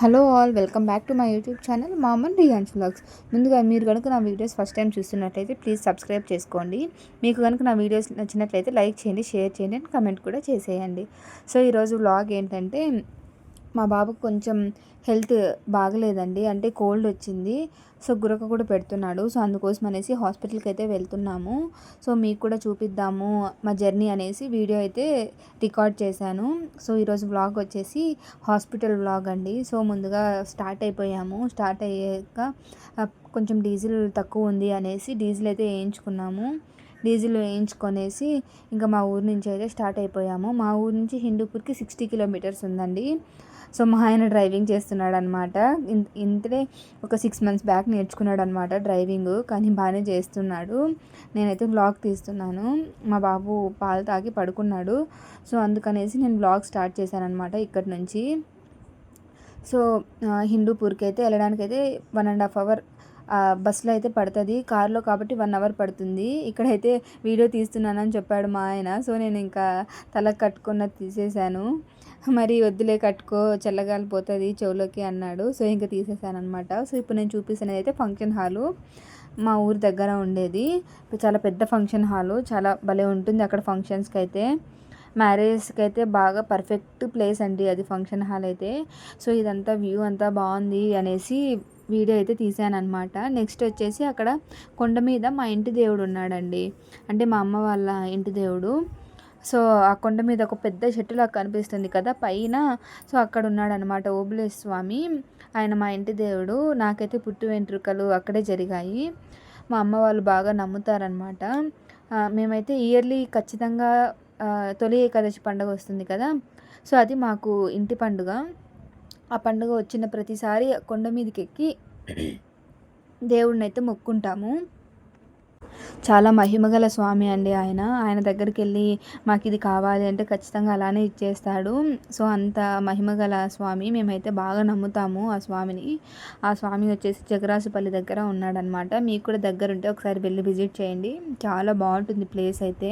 Hello all welcome back to my YouTube channel మామన్ రియాన్స్ blogs ముందుగా మీరు కనుక నా వీడియోస్ ఫస్ట్ టైం చూస్తున్నట్లయితే ప్లీజ్ సబ్స్క్రైబ్ చేసుకోండి. మీకు కనుక నా వీడియోస్ నచ్చినట్లయితే లైక్ చేయండి షేర్ చేయండి అండ్ కమెంట్ కూడా చేసేయండి. సో ఈరోజు వ్లాగ్ ఏంటంటే మా బాబుకు కొంచెం హెల్త్ బాగలేదండి. అంటే కోల్డ్ వచ్చింది. సో గురక కూడా పెడుతున్నాడు. సో అందుకోసం అనేసి హాస్పిటల్కి అయితే వెళ్తున్నాము. సో మీకు కూడా చూపిద్దాము మా జర్నీ అనేసి వీడియో అయితే రికార్డ్ చేశాను. సో ఈరోజు వ్లాగ్ వచ్చేసి హాస్పిటల్ వ్లాగ్ అండి. సో ముందుగా స్టార్ట్ అయిపోయాము. స్టార్ట్ అయ్యాక కొంచెం డీజిల్ తక్కువ ఉంది అనేసి డీజిల్ అయితే వేయించుకున్నాము. డీజిల్ వేయించుకొనేసి ఇంకా మా ఊరు నుంచి అయితే స్టార్ట్ అయిపోయాము. మా ఊరు నుంచి హిందూపూర్కి సిక్స్టీ కిలోమీటర్స్ ఉందండి. సో మా ఆయన డ్రైవింగ్ చేస్తున్నాడు అనమాట ఇంతే ఒక సిక్స్ మంత్స్ బ్యాక్ నేర్చుకున్నాడు అనమాట డ్రైవింగ్ కానీ బాగానే చేస్తున్నాడు. నేనైతే బ్లాగ్ తీస్తున్నాను. మా బాబు పాలు తాగి పడుకున్నాడు. సో అందుకనేసి నేను బ్లాగ్ స్టార్ట్ చేశాను అనమాట ఇక్కడి నుంచి. సో హిందూపూర్కి అయితే వెళ్ళడానికి అయితే వన్ అండ్ హాఫ్ అవర్ బస్సులో అయితే పడుతుంది. కార్లో కాబట్టి వన్ అవర్ పడుతుంది. ఇక్కడైతే వీడియో తీస్తున్నానని చెప్పాడు మా ఆయన. సో నేను ఇంకా తల కట్టుకున్న తీసేశాను. మరి వద్దులే కట్టుకో చల్లగాలిపోతుంది చెవులోకి అన్నాడు. సో ఇంకా తీసేసాను సో ఇప్పుడు నేను చూపిస్తున్నది అయితే ఫంక్షన్ హాలు. మా ఊరి దగ్గర ఉండేది. చాలా పెద్ద ఫంక్షన్ హాలు. చాలా భలే ఉంటుంది అక్కడ ఫంక్షన్స్కి అయితే మ్యారేజ్కి అయితే బాగా పర్ఫెక్ట్ ప్లేస్ అండి అది ఫంక్షన్ హాల్ అయితే. సో ఇదంతా వ్యూ అంతా బాగుంది అనేసి వీడియో అయితే తీసాను అనమాట నెక్స్ట్ వచ్చేసి అక్కడ కొండ మీద మా ఇంటి దేవుడు ఉన్నాడండి. అంటే మా అమ్మ వాళ్ళ ఇంటి దేవుడు. సో ఆ కొండ మీద ఒక పెద్ద చెట్టులా కనిపిస్తుంది కదా పైన. సో అక్కడ ఉన్నాడు అనమాట ఓబులేశ్ స్వామి. ఆయన మా ఇంటి దేవుడు. నాకైతే పుట్టు వెంట్రుకలు అక్కడే జరిగాయి. మా అమ్మ వాళ్ళు బాగా నమ్ముతారనమాట మేమైతే ఇయర్లీ ఖచ్చితంగా తొలి ఏకాదశి పండుగ వస్తుంది కదా. సో అది మాకు ఇంటి పండుగ. ఆ పండుగ వచ్చిన ప్రతిసారి కొండ మీదకి ఎక్కి దేవుడిని అయితే మొక్కుంటాము. చాలా మహిమగల స్వామి అండి ఆయన. ఆయన దగ్గరికి వెళ్ళి మాకు ఇది కావాలి అంటే ఖచ్చితంగా అలానే ఇచ్చేస్తాడు. సో అంత మహిమగల స్వామి. మేమైతే బాగా నమ్ముతాము ఆ స్వామిని. ఆ స్వామి వచ్చేసి జగరాసుపల్లి దగ్గర ఉన్నాడనమాట మీకు కూడా దగ్గర ఉంటే ఒకసారి వెళ్ళి విజిట్ చేయండి. చాలా బాగుంటుంది ప్లేస్ అయితే.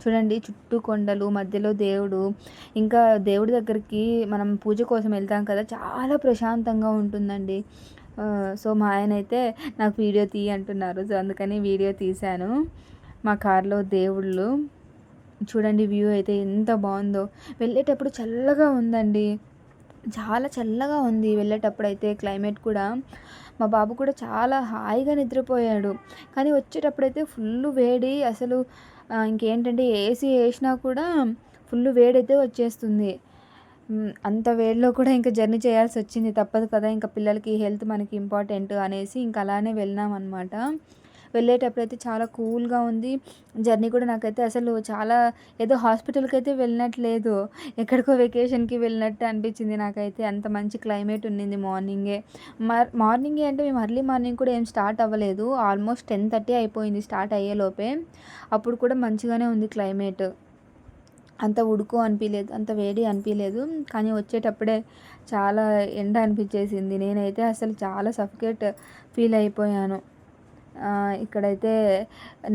చూడండి చుట్టూ కొండలు మధ్యలో దేవుడు. ఇంకా దేవుడి దగ్గరికి మనం పూజ కోసం వెళ్తాం కదా చాలా ప్రశాంతంగా ఉంటుందండి. సో మా ఆయన అయితే నాకు వీడియో తీయ అంటున్నారు. సో అందుకని వీడియో తీశాను. మా కారులో దేవుళ్ళు. చూడండి వ్యూ అయితే ఎంత బాగుందో. వెళ్ళేటప్పుడు చల్లగా ఉందండి. చాలా చల్లగా ఉంది వెళ్ళేటప్పుడు అయితే క్లైమేట్ కూడా. మా బాబు కూడా చాలా హాయిగా నిద్రపోయాడు. కానీ వచ్చేటప్పుడు అయితే ఫుల్ వేడి. అసలు ఇంకేంటంటే ఏసీ వేసినా కూడా ఫుల్ వేడైతే వచ్చేస్తుంది. అంత వేడిలో కూడా ఇంకా జర్నీ చేయాల్సి వచ్చింది. తప్పదు కదా ఇంకా పిల్లలకి హెల్త్ మనకి ఇంపార్టెంట్ అనేసి ఇంకా అలానే వెళ్ళినాం అనమాట వెళ్ళేటప్పుడు అయితే చాలా కూల్గా ఉంది. జర్నీ కూడా నాకైతే అసలు చాలా ఏదో హాస్పిటల్కి అయితే వెళ్ళినట్లేదు. ఎక్కడికో వెకేషన్కి వెళ్ళినట్టు అనిపించింది నాకైతే. అంత మంచి క్లైమేట్ ఉండింది మార్నింగే. మార్నింగే అంటే మేము అర్లీ మార్నింగ్ కూడా ఏం స్టార్ట్ అవ్వలేదు. ఆల్మోస్ట్ టెన్ థర్టీ అయిపోయింది స్టార్ట్ అయ్యేలోపే. అప్పుడు కూడా మంచిగానే ఉంది క్లైమేట్. అంత ఉడుకు అనిపించలేదు అంత వేడి అనిపించలేదు కానీ వచ్చేటప్పుడే చాలా ఎండ అనిపించేసింది. నేనైతే అసలు చాలా సఫికేట్ ఫీల్ అయిపోయాను. ఇక్కడైతే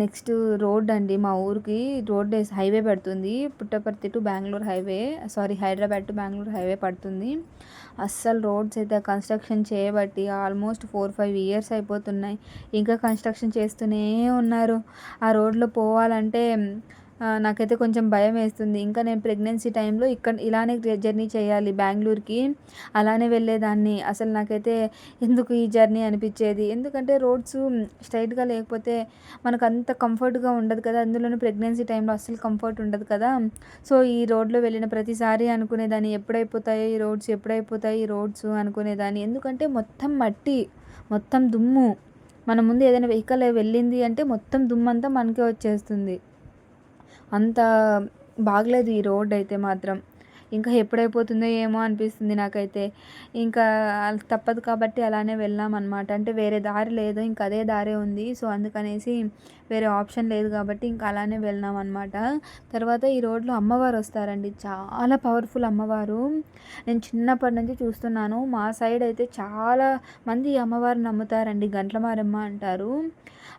నెక్స్ట్ రోడ్ అండి మా ఊరికి. రోడ్ హైవే పడుతుంది. Puttaparthi to Bengaluru highway sorry Hyderabad to Bengaluru highway పడుతుంది. అస్సలు రోడ్స్ అయితే కన్స్ట్రక్షన్ చేయబట్టి ఆల్మోస్ట్ ఫోర్ ఫైవ్ ఇయర్స్ అయిపోతున్నాయి. ఇంకా కన్స్ట్రక్షన్ చేస్తూనే ఉన్నారు. ఆ రోడ్లో పోవాలంటే నాకైతే కొంచెం భయం వేస్తుంది. ఇంకా నేను ప్రెగ్నెన్సీ టైంలో ఇక్కడ ఇలానే జర్నీ చేయాలి బెంగళూరుకి. అలానే వెళ్ళేదాన్ని. అసలు నాకైతే ఎందుకు ఈ జర్నీ అనిపించేది? ఎందుకంటే రోడ్స్ స్ట్రైట్గా లేకపోతే మనకు అంత కంఫర్ట్గా ఉండదు కదా. అందులోనే ప్రెగ్నెన్సీ టైంలో అస్సలు కంఫర్ట్ ఉండదు కదా. సో ఈ రోడ్లో వెళ్ళిన ప్రతిసారి అనుకునేదాన్ని. ఎప్పుడైపోతాయి ఈ రోడ్స్ ఎప్పుడైపోతాయి ఈ రోడ్స్ అనుకునేదాన్ని. ఎందుకంటే మొత్తం మట్టి మొత్తం దుమ్ము. మన ముందు ఏదైనా వెహికల్ వెళ్ళింది అంటే మొత్తం దుమ్మంతా మనకే వచ్చేస్తుంది. అంత బాగలేదు ఈ రోడ్ అయితే మాత్రం. ఇంకా ఎప్పుడైపోతుందో ఏమో అనిపిస్తుంది నాకైతే. ఇంకా తప్పదు కాబట్టి అలానే వెళ్ళాం అనమాట అంటే వేరే దారి లేదు ఇంకా అదే దారే ఉంది. సో అందుకనేసి వేరే ఆప్షన్ లేదు కాబట్టి ఇంకా అలానే వెళ్ళాం అనమాట తర్వాత ఈ రోడ్లో అమ్మవారు వస్తారండి. చాలా పవర్ఫుల్ అమ్మవారు. నేను చిన్నప్పటి నుంచి చూస్తున్నాను. మా సైడ్ అయితే చాలా మంది అమ్మవారిని నమ్ముతారండి. గంటల మారమ్మ అంటారు.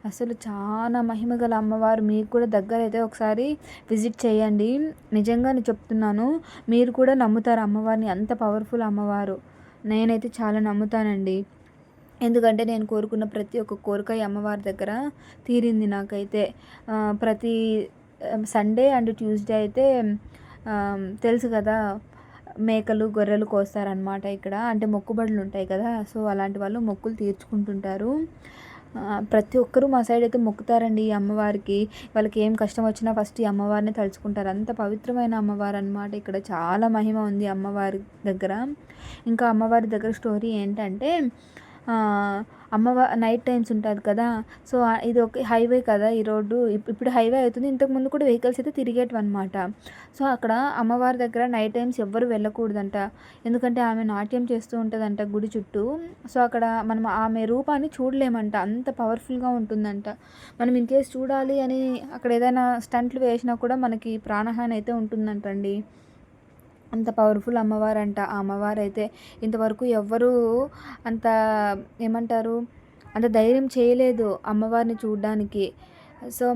అసలు చాలా మహిమ గల అమ్మవారు. మీకు కూడా దగ్గర అయితే ఒకసారి విజిట్ చేయండి. నిజంగా నేను చెప్తున్నాను. మీరు మీరు కూడా నమ్ముతారు అమ్మవారిని. అంత పవర్ఫుల్ అమ్మవారు. నేనైతే చాలా నమ్ముతానండి. ఎందుకంటే నేను కోరుకున్న ప్రతి ఒక్క కోరిక అమ్మవారి దగ్గర తీరింది నాకైతే. ప్రతి సండే అండ్ ట్యూస్డే అయితే తెలుసు కదా మేకలు గొర్రెలు కోస్తారనమాట ఇక్కడ. అంటే మొక్కుబడులు ఉంటాయి కదా. సో అలాంటి వాళ్ళు మొక్కులు తీర్చుకుంటుంటారు. ప్రతి ఒక్కరూ మా సైడ్ అయితే మొక్కుతారండి ఈ అమ్మవారికి. వాళ్ళకి ఏం కష్టం వచ్చినా ఫస్ట్ ఈ అమ్మవారిని తలుచుకుంటారు. అంత పవిత్రమైన అమ్మవారు అనమాట ఇక్కడ. చాలా మహిమ ఉంది అమ్మవారి దగ్గర. ఇంకా అమ్మవారి దగ్గర స్టోరీ ఏంటంటే అమ్మవ నైట్ టైమ్స్ ఉంటుంది కదా. సో ఇది ఒక హైవే కదా ఈ రోడ్డు. ఇప్పుడు హైవే అవుతుంది. ఇంతకుముందు కూడా వెహికల్స్ అయితే తిరిగేటివి అనమాట సో అక్కడ అమ్మవారి దగ్గర నైట్ టైమ్స్ ఎవ్వరు వెళ్ళకూడదంట. ఎందుకంటే ఆమె నాట్యం చేస్తూ ఉంటుందంట గుడి చుట్టూ. సో అక్కడ మనం ఆమె రూపాన్ని చూడలేమంట. అంత పవర్ఫుల్గా ఉంటుందంట. మనం ఇన్ కేస్ చూడాలి అని అక్కడ ఏదైనా స్టంట్లు వేసినా కూడా మనకి ప్రాణహాని అయితే ఉంటుందంటండి. అంత పవర్ఫుల్ అమ్మవారు అంట ఆ అమ్మవారు అయితే ఇంతవరకు ఎవ్వరూ అంత ఏమంటారు? అంత ధైర్యం చేయలేదు అమ్మవారిని చూడడానికి. సో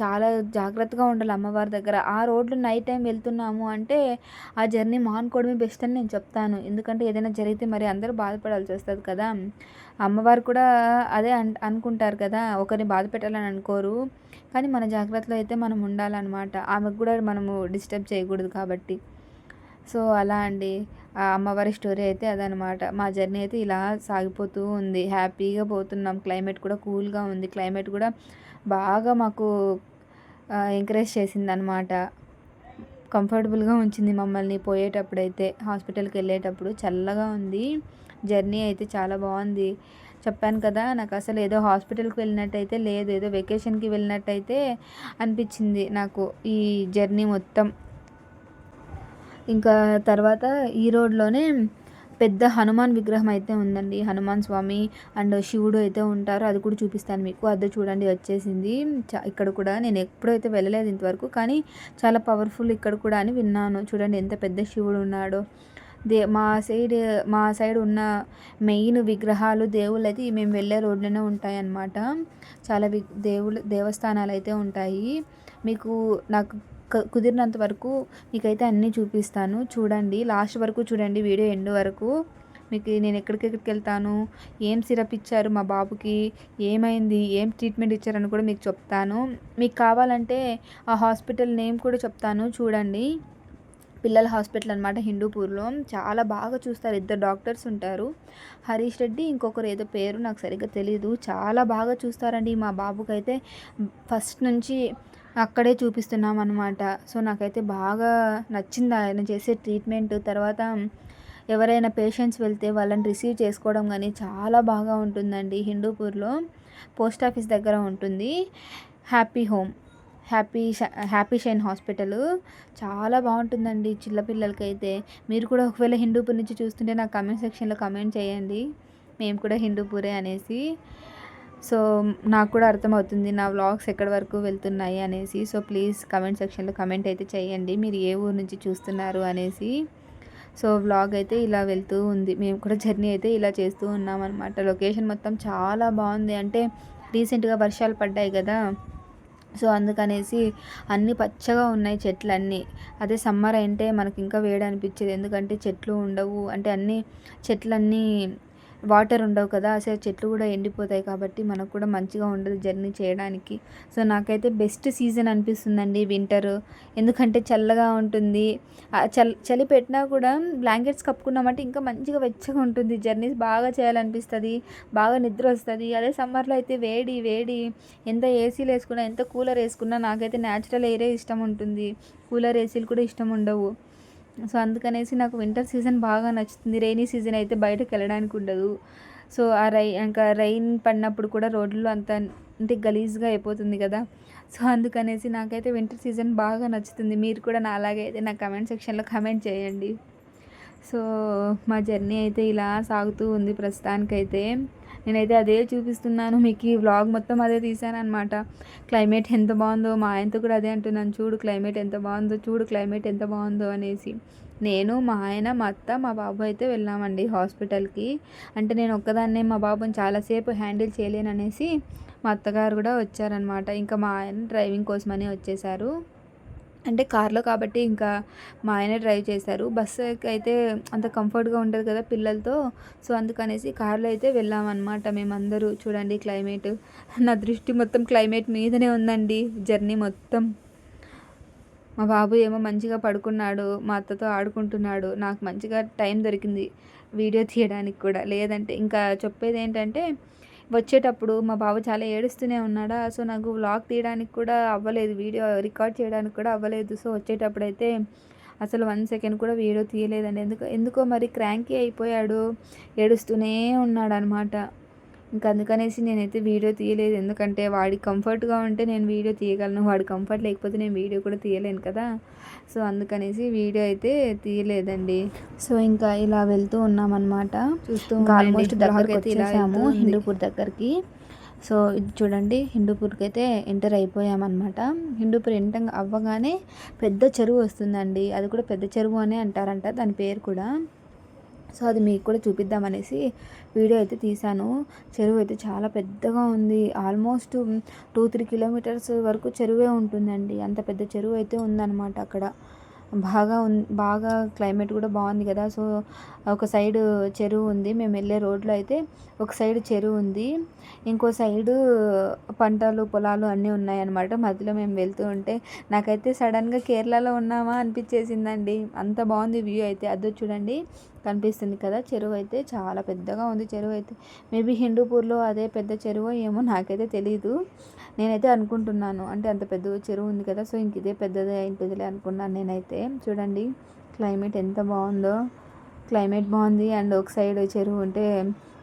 చాలా జాగ్రత్తగా ఉండాలి అమ్మవారి దగ్గర. ఆ రోడ్లు నైట్ టైం వెళ్తున్నాము అంటే ఆ జర్నీ మానుకోవడమే బెస్ట్ అని నేను చెప్తాను. ఎందుకంటే ఏదైనా జరిగితే మరి అందరూ బాధపడాల్సి వస్తుంది కదా. అమ్మవారు కూడా అదే అన్ అనుకుంటారు కదా ఒకరిని బాధ పెట్టాలని అనుకోరు. కానీ మన జాగ్రత్తలో అయితే మనం ఉండాలన్నమాట. ఆమెకు కూడా మనము డిస్టర్బ్ చేయకూడదు కాబట్టి. సో అలా అండి. ఆ అమ్మవారి స్టోరీ అయితే అదనమాట. మా జర్నీ అయితే ఇలా సాగిపోతూ ఉంది. హ్యాపీగా పోతున్నాం. క్లైమేట్ కూడా కూల్గా ఉంది. క్లైమేట్ కూడా బాగా మాకు ఎంకరేజ్ చేసిందనమాట. కంఫర్టబుల్గా ఉంచింది మమ్మల్ని పోయేటప్పుడైతే. హాస్పిటల్కి వెళ్ళేటప్పుడు చల్లగా ఉంది. జర్నీ అయితే చాలా బాగుంది. చెప్పాను కదా నాకు అసలు ఏదో హాస్పిటల్కి వెళ్ళినట్టయితే లేదు. ఏదో వెకేషన్కి వెళ్ళినట్టయితే అనిపించింది నాకు ఈ జర్నీ మొత్తం. ఇంకా తర్వాత ఈ రోడ్లోనే పెద్ద హనుమాన్ విగ్రహం అయితే ఉందండి. హనుమాన్ స్వామి అండ్ శివుడు అయితే ఉంటారు. అది కూడా చూపిస్తాను మీకు. అది చూడండి వచ్చేసింది. ఇక్కడ కూడా నేను ఎప్పుడైతే వెళ్ళలేదు ఇంతవరకు కానీ చాలా పవర్ఫుల్ ఇక్కడ కూడా అని విన్నాను. చూడండి ఎంత పెద్ద శివుడు ఉన్నాడో. దే మా సైడ్ మా సైడ్ ఉన్న మెయిన్ విగ్రహాలు దేవుళ్ళు అయితే మేము వెళ్ళే రోడ్లోనే ఉంటాయి అన్నమాట చాలా వి దేవుళ్ళు దేవస్థానాలు అయితే ఉంటాయి. మీకు నాకు కుదిరినంత వరకు మీకైతే అన్నీ చూపిస్తాను. చూడండి లాస్ట్ వరకు చూడండి వీడియో ఎండ్ వరకు. మీకు నేను ఎక్కడికెక్కడికి వెళ్తాను ఏం సిరప్ ఇచ్చారు మా బాబుకి ఏమైంది ఏం ట్రీట్మెంట్ ఇచ్చారని కూడా మీకు చెప్తాను. మీకు కావాలంటే ఆ హాస్పిటల్ నేమ్ కూడా చెప్తాను చూడండి. పిల్లల హాస్పిటల్ అనమాట హిందూపూర్లో. చాలా బాగా చూస్తారు ఇద్దరు డాక్టర్స్ ఉంటారు. హరీష్ రెడ్డి ఇంకొకరు ఏదో పేరు నాకు సరిగ్గా తెలియదు చాలా బాగా చూస్తారండి మా బాబుకైతే. ఫస్ట్ నుంచి అక్కడే చూపిస్తున్నాం అనమాట సో నాకైతే బాగా నచ్చింది ఆయన చేసే ట్రీట్మెంట్. తర్వాత ఎవరైనా పేషెంట్స్ వెళ్తే వాళ్ళని రిసీవ్ చేసుకోవడం కానీ చాలా బాగా ఉంటుందండి. హిందూపూర్లో పోస్ట్ ఆఫీస్ దగ్గర ఉంటుంది. Happy home happy happy shine hospital. చాలా బాగుంటుందండి చిన్నపిల్లలకైతే మీరు కూడా ఒకవేళ హిందూపూర్ నుంచి చూస్తుంటే నాకు కమెంట్ సెక్షన్లో కమెంట్ చేయండి. మేము కూడా హిందూపూరే అనేసి. సో నాకు కూడా అర్థమవుతుంది నా వ్లాగ్స్ ఎక్కడి వరకు వెళ్తున్నాయి అనేసి. సో ప్లీజ్ కమెంట్ సెక్షన్లో కమెంట్ అయితే చేయండి. మీరు ఏ ఊరు నుంచి చూస్తున్నారు అనేసి. సో వ్లాగ్ అయితే ఇలా వెళ్తూ ఉంది. మేము కూడా జర్నీ అయితే ఇలా చేస్తూ ఉన్నాం అనమాట లొకేషన్ మొత్తం చాలా బాగుంది. అంటే రీసెంట్గా వర్షాలు పడ్డాయి కదా. సో అందుకనేసి అన్నీ పచ్చగా ఉన్నాయి చెట్లన్నీ. అదే సమ్మర్ అంటే మనకి ఇంకా వేడి అనిపించేది ఎందుకంటే చెట్లు ఉండవు. అంటే అన్నీ చెట్లన్నీ వాటర్ ఉండవు కదా అసలు చెట్లు కూడా ఎండిపోతాయి కాబట్టి మనకు కూడా మంచిగా ఉండదు జర్నీ చేయడానికి. సో నాకైతే బెస్ట్ సీజన్ అనిపిస్తుందండి వింటర్. ఎందుకంటే చల్లగా ఉంటుంది. చల్ చలి పెట్టినా కూడా బ్లాంకెట్స్ కప్పుకున్నామంటే ఇంకా మంచిగా వెచ్చగా ఉంటుంది. జర్నీస్ బాగా చేయాలనిపిస్తుంది బాగా నిద్ర వస్తుంది. అదే సమ్మర్లో అయితే వేడి వేడి ఎంత ఏసీలు వేసుకున్నా ఎంత కూలర్ వేసుకున్నా నాకైతే న్యాచురల్ ఎయిరే ఇష్టం ఉంటుంది. కూలర్ ఏసీలు కూడా ఇష్టం ఉండవు. సో అందుకనేసి నాకు వింటర్ సీజన్ బాగా నచ్చుతుంది. రైనీ సీజన్ అయితే బయటకు వెళ్ళడానికి ఉండదు. సో ఆ రై ఇంకా రైన్ పడినప్పుడు కూడా రోడ్లు అంత అంటే గలీజ్గా అయిపోతుంది కదా. సో అందుకనేసి నాకైతే వింటర్ సీజన్ బాగా నచ్చుతుంది. మీరు కూడా నా అలాగే అయితే నా కమెంట్ సెక్షన్లో కమెంట్ చేయండి. సో మా జర్నీ అయితే ఇలా సాగుతూ ఉంది ప్రస్తుతానికైతే. నేనైతే అదే చూపిస్తున్నాను. మీకు ఈ వ్లాగ్ మొత్తం అదే తీసాను అనమాట క్లైమేట్ ఎంత బాగుందో మా ఆయనతో కూడా అదే అంటున్నాను. చూడు క్లైమేట్ ఎంత బాగుందో చూడు క్లైమేట్ ఎంత బాగుందో అనేసి. నేను మా ఆయన మా అత్త మా బాబు అయితే వెళ్ళామండి హాస్పిటల్కి. అంటే నేను ఒక్కదాన్నే మా బాబుని చాలాసేపు హ్యాండిల్ చేయలేననేసి మా అత్తగారు కూడా వచ్చారనమాట ఇంకా మా ఆయన డ్రైవింగ్ కోసమని వచ్చేసారు. అంటే కార్లో కాబట్టి ఇంకా మా ఆయన డ్రైవ్ చేశారు. బస్సు అయితే అంత కంఫర్ట్గా ఉండదు కదా పిల్లలతో. సో అందుకనేసి కార్లో అయితే వెళ్ళామన్నమాట మేమందరూ. చూడండి క్లైమేట్. నా దృష్టి మొత్తం క్లైమేట్ మీదనే ఉందండి జర్నీ మొత్తం. మా బాబు ఏమో మంచిగా పడుకున్నాడు. మా అత్తతో ఆడుకుంటున్నాడు. నాకు మంచిగా టైం దొరికింది వీడియో తీయడానికి కూడా. లేదంటే ఇంకా చెప్పేది ఏంటంటే వచ్చేటప్పుడు మా బాబు చాలా ఏడుస్తూనే ఉన్నాడా సో నాకు వ్లాగ్ తీయడానికి కూడా అవ్వలేదు వీడియో రికార్డ్ చేయడానికి కూడా అవ్వలేదు. సో వచ్చేటప్పుడు అయితే అసలు వన్ సెకండ్ కూడా వీడియో తీయలేదండి. ఎందుకు ఎందుకో మరి క్రాంకీ అయిపోయాడు ఏడుస్తూనే ఉన్నాడు అనమాట ఇంకా అందుకనేసి నేనైతే వీడియో తీయలేదు. ఎందుకంటే వాడి కంఫర్ట్గా ఉంటే నేను వీడియో తీయగలను. వాడి కంఫర్ట్ లేకపోతే నేను వీడియో కూడా తీయలేను కదా. సో అందుకనేసి వీడియో అయితే తీయలేదండి. సో ఇంకా ఇలా వెళ్తూ ఉన్నామన్నమాట. చూస్తూ ఆల్మోస్ట్ దగ్గరికి వచ్చేసాము. హిందూపూర్ దగ్గరికి. సో ఇది చూడండి హిందూపూర్కి అయితే ఎంటర్ అయిపోయామన్నమాట. హిందూపూర్ ఎంటర్ అవ్వగానే పెద్ద చెరువు వస్తుందండి. అది కూడా పెద్ద చెరువు అనే అంటారంట. దాని పేరు కూడా. సో అది మీకు కూడా చూపిద్దామనేసి వీడియో అయితే తీశాను. చెరువు అయితే చాలా పెద్దగా ఉంది. ఆల్మోస్ట్ టూ త్రీ కిలోమీటర్స్ వరకు చెరువే ఉంటుందండి. అంత పెద్ద చెరువు అయితే ఉందన్నమాట అక్కడ. బాగా ఉన్ బాగా క్లైమేట్ కూడా బాగుంది కదా. సో ఒక సైడ్ చెరువు ఉంది. మేము వెళ్ళే రోడ్లో అయితే ఒక సైడ్ చెరువు ఉంది. ఇంకో సైడు పంటలు పొలాలు అన్నీ ఉన్నాయన్నమాట. మధ్యలో మేము వెళ్తూ ఉంటే నాకైతే సడన్గా కేరళలో ఉన్నామా అనిపించేసిందండి. అంత బాగుంది వ్యూ అయితే. అదో చూడండి కనిపిస్తుంది కదా. చెరువు అయితే చాలా పెద్దగా ఉంది. చెరువు అయితే మేబీ హిందూపూర్లో అదే పెద్ద చెరువు ఏమో నాకైతే తెలియదు నేనైతే అనుకుంటున్నాను. అంటే అంత పెద్ద చెరువు ఉంది కదా సో ఇంక ఇదే పెద్దదే అయిపోతుందిలే అనుకున్నాను నేనైతే. చూడండి క్లైమేట్ ఎంత బాగుందో. క్లైమేట్ బాగుంది. అండ్ ఒక సైడ్ చెరువు ఉంటే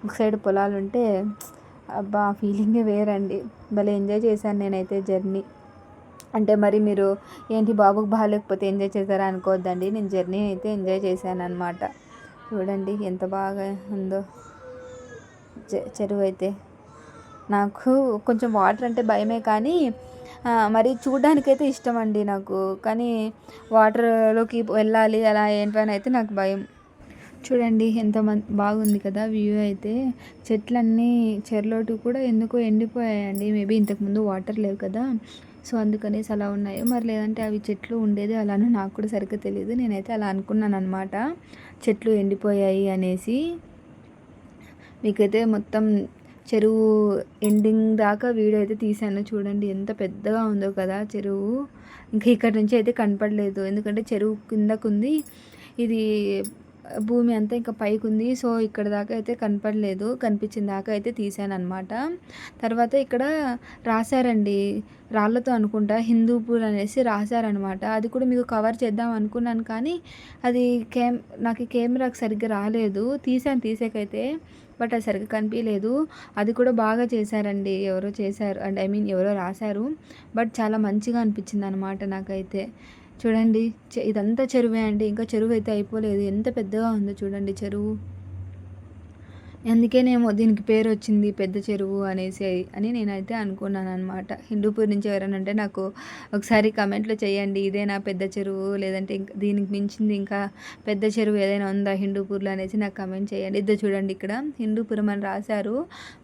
ఒక సైడ్ పొలాలు ఉంటే అబ్బా ఫీలింగే వేరండి. భలే ఎంజాయ్ చేశాను నేనైతే జర్నీ. అంటే మరి మీరు ఏంటి బాబుకి బాగాలేకపోతే ఎంజాయ్ చేశారా అనుకోవద్దండి. నేను జర్నీ అయితే ఎంజాయ్ చేశాను అనమాట చూడండి ఎంత బాగా ఉందో. చెరువు అయితే. నాకు కొంచెం వాటర్ అంటే భయమే కానీ మరి చూడడానికైతే ఇష్టం అండి నాకు. కానీ వాటర్లోకి వెళ్ళాలి అలా ఏంటని అయితే నాకు భయం. చూడండి ఎంత బాగుంది కదా వ్యూ అయితే. చెట్లన్నీ చెరలోటు కూడా ఎందుకో ఎండిపోయాయండి. మేబీ ఇంతకుముందు వాటర్ లేవు కదా. సో అందుకనేసి అలా ఉన్నాయి. మరి లేదంటే అవి చెట్లు ఉండేది అలానే నాకు కూడా సరిగ్గా తెలియదు నేనైతే అలా అనుకున్నాను అనమాట చెట్లు ఎండిపోయాయి అనేసి. మీకైతే మొత్తం చెరువు ఎండింగ్ దాకా వీడియో అయితే తీశాను. చూడండి ఎంత పెద్దగా ఉందో కదా చెరువు. ఇంకా ఇక్కడ నుంచి అయితే కనపడలేదు. ఎందుకంటే చెరువు కిందకుంది. ఇది భూమి అంతా ఇంకా పైకి ఉంది సో ఇక్కడ దాకా అయితే కనపడలేదు. కనిపించిన దాకా అయితే తీసాను అనమాట తర్వాత ఇక్కడ రాశారండి. రాళ్ళతో అనుకుంటా హిందూపూర్ అనేసి రాశారనమాట అది కూడా మీకు కవర్ చేద్దాం అనుకున్నాను కానీ అది కెమ్ నాకు కెమెరాకి సరిగ్గా రాలేదు. తీసాను తీసాకైతే. బట్ అది సరిగ్గా కనిపించలేదు అది కూడా బాగా చేశారండి. ఎవరో చేశారు. అండ్ ఐ మీన్ ఎవరో రాశారు. బట్ చాలా మంచిగా అనిపించింది అనమాట నాకైతే. చూడండి ఇదంతా చెరువే అండి. ఇంకా చెరువు అయితే అయిపోలేదు. ఎంత పెద్దగా ఉందో చూడండి చెరువు. అందుకేనేమో దీనికి పేరు వచ్చింది పెద్ద చెరువు అనేసి అని నేనైతే అనుకున్నాను అనమాట హిందూపూర్ నుంచి ఎవరైనా అంటే నాకు ఒకసారి కమెంట్లో చేయండి ఇదే నా పెద్ద చెరువు లేదంటే ఇంకా దీనికి మించింది ఇంకా పెద్ద చెరువు ఏదైనా ఉందా హిందూపూర్లో అనేసి నాకు కమెంట్ చేయండి ఇద్దరు చూడండి ఇక్కడ హిందూపురం అని రాశారు.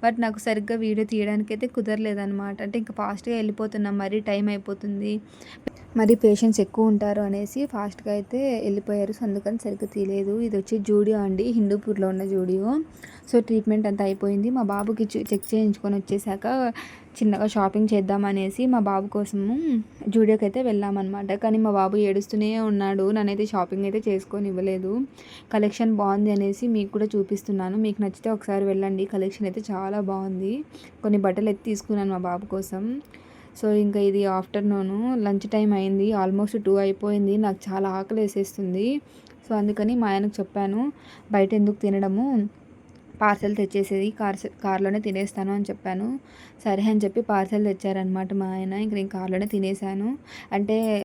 బట్ నాకు సరిగ్గా వీడియో తీయడానికి అయితే కుదరలేదనమాట అంటే ఇంకా ఫాస్ట్గా వెళ్ళిపోతున్నాం మరీ టైం అయిపోతుంది మరి పేషెంట్స్ ఎక్కువ ఉంటారు అనేసి ఫాస్ట్గా అయితే వెళ్ళిపోయారు. సో అందుకని సరిగ్గా తీయలేదు. ఇది వచ్చి జూడియో అండి హిందూపూర్లో ఉన్న జూడియో. సో ట్రీట్మెంట్ అంతా అయిపోయింది. మా బాబుకి చెక్ చేయించుకొని వచ్చేసాక చిన్నగా షాపింగ్ చేద్దామనేసి మా బాబు కోసము జూడియోకి అయితే వెళ్ళామన్నమాట కానీ మా బాబు ఏడుస్తూనే ఉన్నాడు. నన్నైతే షాపింగ్ అయితే చేసుకొని ఇవ్వలేదు. కలెక్షన్ బాగుంది అనేసి మీకు కూడా చూపిస్తున్నాను. మీకు నచ్చితే ఒకసారి వెళ్ళండి. కలెక్షన్ అయితే చాలా బాగుంది. కొన్ని బట్టలు అయితే తీసుకున్నాను మా బాబు కోసం. సో ఇంకా ఇది ఆఫ్టర్నూను. లంచ్ టైం అయింది. ఆల్మోస్ట్ టూ అయిపోయింది. నాకు చాలా ఆకలి వేసేస్తుంది సో అందుకని మా ఆయనకు చెప్పాను బయట ఎందుకు తినడము? పార్సెల్ తెచ్చేసేది కార్ కార్లోనే తినేస్తాను అని చెప్పాను. సరే అని చెప్పి పార్సెల్ తెచ్చారనమాట మా ఆయన. ఇంక నేను కార్లోనే తినేసాను అంటే